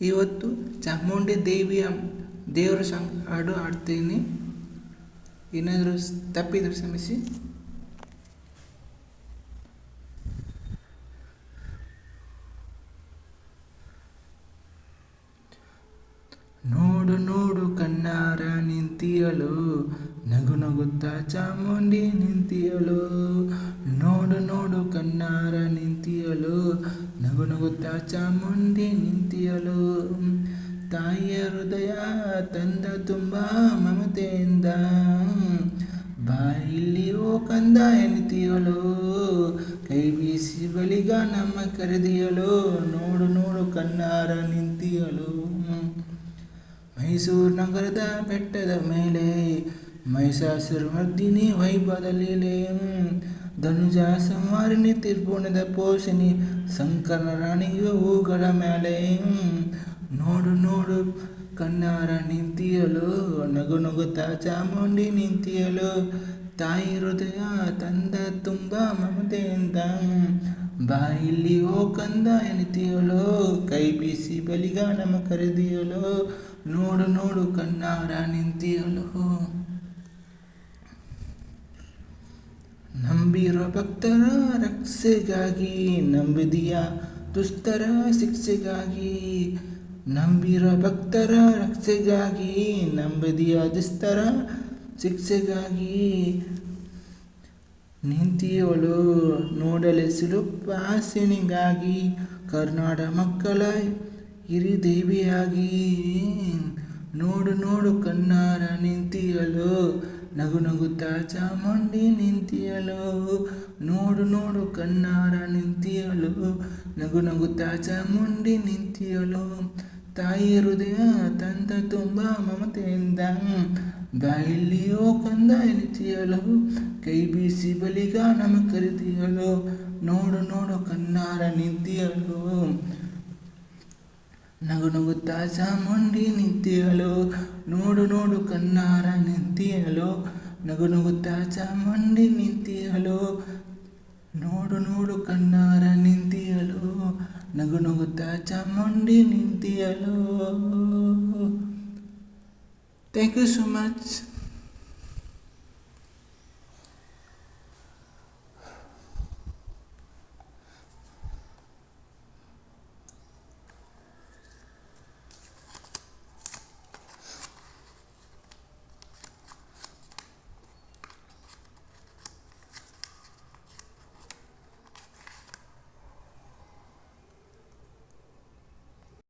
ಇವತ್ತು ಚಾಮುಂಡಿ ದೇವಿಯ ದೇವರ ಸಾಂಗ್ ಹಾಡು ಹಾಡ್ತೀನಿ. ಏನಾದರೂ ತಪ್ಪಿದ್ರೆ ಕ್ಷಮಿಸಿ. ನೋಡು ನೋಡು ಕಣ್ಣಾರ ನಿಂತಿಯಲು. ನಗು ನಗುತ್ತಾ ಚಾಮುಂಡಿ ನಿಂತಿಯಲು ನೋಡು ನೋಡು, ಕಣ್ಣಾರ ನಿಂತಿಯಲು ನಗು ನಗುತ್ತಾ ಚಾಮುಂಡಿ ನಿಂತಿಯಲು ತಾಯಿಯ ಹೃದಯ ತಂದ ತುಂಬ ಮಮತೆಯಿಂದ. ಬಾಯಿಲ್ಲಿ ಓ ಕಂದ ಎನಿತಿಯಳು. ಕೈ ಬೀಸಿ ಬಳಿಗ ನಮ್ಮ ಕರೆದಿಯಳು. ನೋಡು ನೋಡು, ಕಣ್ಣಾರ ನಿಂತಿಯಲು ಮೈಸೂರು ನಗರದ ಬೆಟ್ಟದ ಮೇಲೆ ಮಹಿಷಾಸುರಮರ್ದಿನಿ ವೈಭವದ ಲೀಲೆ ಧನುಜ ಸಂಹಾರಿಣಿ ತ್ರಿಭುವನದ ಪೋಷಣಿ ಶಂಕರನ ರಾಣಿಯು ಹೂಗಳ ಮೇಲೆ ನೋಡು ನೋಡು, ಕಣ್ಣಾರ ನಿಂತಿಯಲು, ನಗು ನಗುತ್ತಾ ಚಾಮುಂಡಿ ನಿಂತಿಯಲು, ತಾಯಿ ಹೃದಯ ತಂದ ತುಂಬ ಮಮತೆಯಿಂದ ಬಾಯಿಲಿ ಓ ಕಂದ ಎನಿತಿಯಲು, ಕೈ ಬೀಸಿ ಬಲಿಗ ನಮ ಕರೆದಿಯಲು, ನೋಡು ನೋಡು, ಕಣ್ಣಾರ ನಿಂತಿಯಲು. ನಂಬಿರೋ ಭಕ್ತರ ರಕ್ಷೆಗಾಗಿ, ನಂಬಿದೀಯ ದುಸ್ತರ ಶಿಕ್ಷೆಗಾಗಿ, ನಂಬಿರೋ ಭಕ್ತರ ರಕ್ಷೆಗಾಗಿ, ನಂಬಿದೀಯ ದುಸ್ತರ ಶಿಕ್ಷೆಗಾಗಿ. ನಿಂತಿಯವಳು ನೋಡಲೆ ಸುಲಭಾಸನಿಗಾಗಿ ಕರ್ನಾಡ ಮಕ್ಕಳ ಹಿರಿದೇವಿಯಾಗಿ ನೋಡು ನೋಡು ಕಣ್ಣಾರ ನಿಂತಿಯಲು ನಗು ನಗುತ್ತಾ ಚಾಮುಂಡಿ ನಿಂತಿಯಲು. ನೋಡು ನೋಡು ಕಣ್ಣಾರ ನಿಂತಿಯಲು. ನಗು ನಗುತ್ತಾ ಚಾಮುಂಡಿ ನಿಂತಿಯಲು. ತಾಯಿ ಹೃದಯ ತಂದ ತುಂಬ ಮಮತೆಯಿಂದ. ಬಾಯಿಲ್ಲಿಯೋ ಕಂದ ಎನಿತಿಯಲು ಕೈ ಬೀಸಿ ಬಲಿಗ ನಮ ಕರಿತಿಯಳು ನೋಡು ನೋಡು ಕಣ್ಣಾರ ನಿಂತಿಯಲು. ನಗು ನಗುತ್ತಾ ಚಾಮುಂಡಿ ನಿಂತಿಯಲು ನೋಡು ನೋಡು ಕಣ್ಣಾರ ನಿಂತಿಯಲು ನಗು ನಗುತ್ತಾ ಚಾಮುಂಡಿ ನಿಂತಿಯಲು ನೋಡು ನೋಡು ಕಣ್ಣಾರ ನಿಂತಿಯಲು ನಗು ನಗುತ್ತಾ ಚಾಮುಂಡಿ ನಿಂತಿಯಲು ಥ್ಯಾಂಕ್ ಯು ಸೊ ಮಚ್